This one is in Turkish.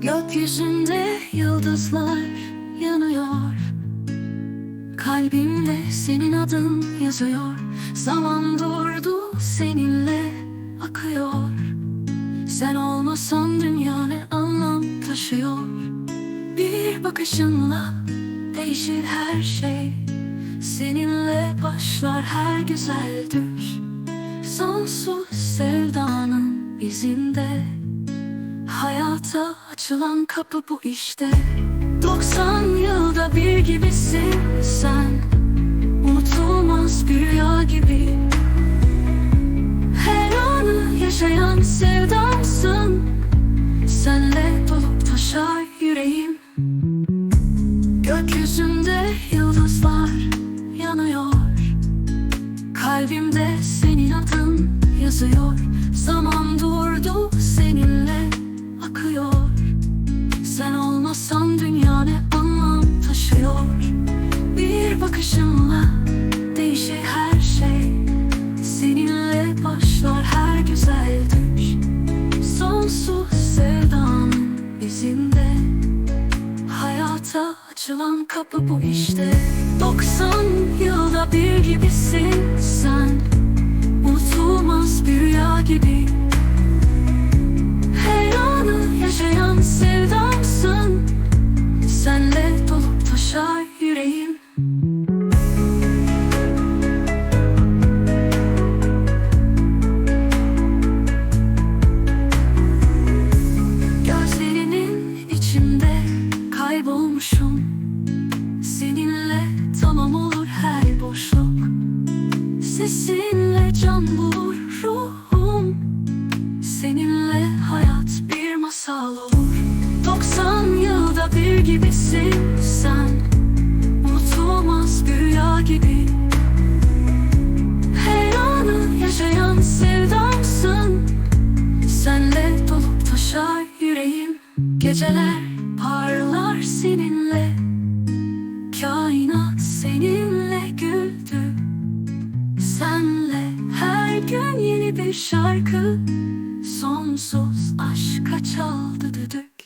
Gökyüzünde yıldızlar yanıyor. Kalbimde senin adın yazıyor. Zaman durdu seninle akıyor. Sen olmasan dünya ne anlam taşıyor? Bir bakışınla değişir her şey. Seninle başlar her güzel düş Sonsuz sevdanın izinde Hayata açılan kapı bu işte. 90 yılda bir gibisin sen. Unutulmaz bir rüya gibi. Her anı yaşayan sevdamsın Senle dolup taşar yüreğim. Gökyüzünde yıldızlar yanıyor. Kalbimde senin adın yazıyor. Zaman Sen olmasan dünya ne anlam taşıyor? Bir bakışınla değişir her şey. Seninle başlar her güzel düş. Sonsuz sevdanın izinde Hayata açılan kapı bu işte. 90 yılda bir gibisin sen. Unutulmaz bir rüya gibi kaybolmuşum Seninle tamam olur her boşluk. Sesinle can bulur ruhum. Seninle hayat bir masal olur. 90 yılda bir gibisin sen. Unutulmaz rüya gibi. Her anı yaşayan sevdamsın Senle dolup taşar yüreğim Geceler parlar seninle. Kainat seninle güldü. Senle her gün yeni bir şarkı. Sonsuz aşka çaldı düdük